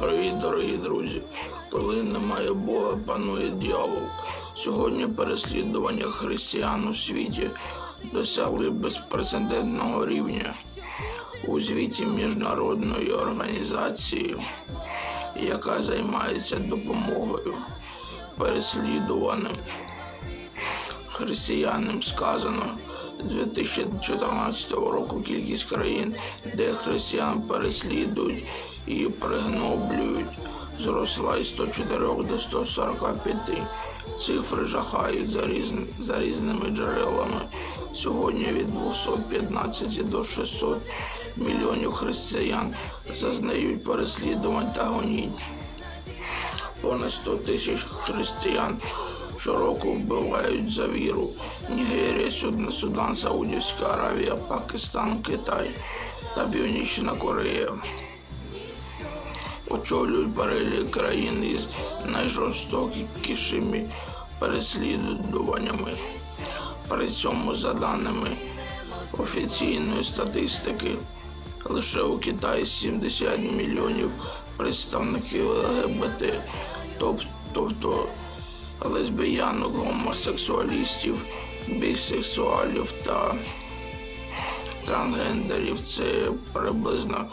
Привіт, дорогі друзі! Коли немає Бога, панує дьявол. Сьогодні переслідування християн у світі досягли безпрецедентного рівня. У звіті міжнародної організації, яка займається допомогою переслідуваним християнам сказано з 2014 року кількість країн, де християн переслідують і пригноблюють, зросла із 104 до 145. Цифри жахають за, різн... за різними джерелами. Сьогодні від 215 до 600 мільйонів християн зазнають переслідувань та гонінь. Понад 100 тисяч християн щороку вбивають за віру. Нігерія, Суд- Судан, Саудівська Аравія, Пакистан, Китай та Північна Корея. Очолюють перелік країн із найжорстокішими переслідуваннями. При цьому, за даними офіційної статистики, лише у Китаї 70 мільйонів представників ЛГБТ, тобто лесбіянок, гомосексуалістів, бісексуалів та трансгендерів. Це приблизно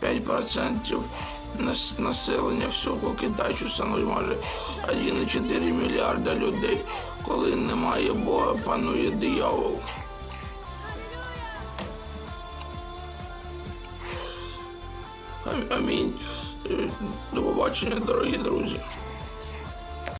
5% нас- населення всього Китаю, становить майже 1,4 мільярда людей. Коли немає Бога, панує диявол. Амінь. Е, До побачення, дорогі друзі.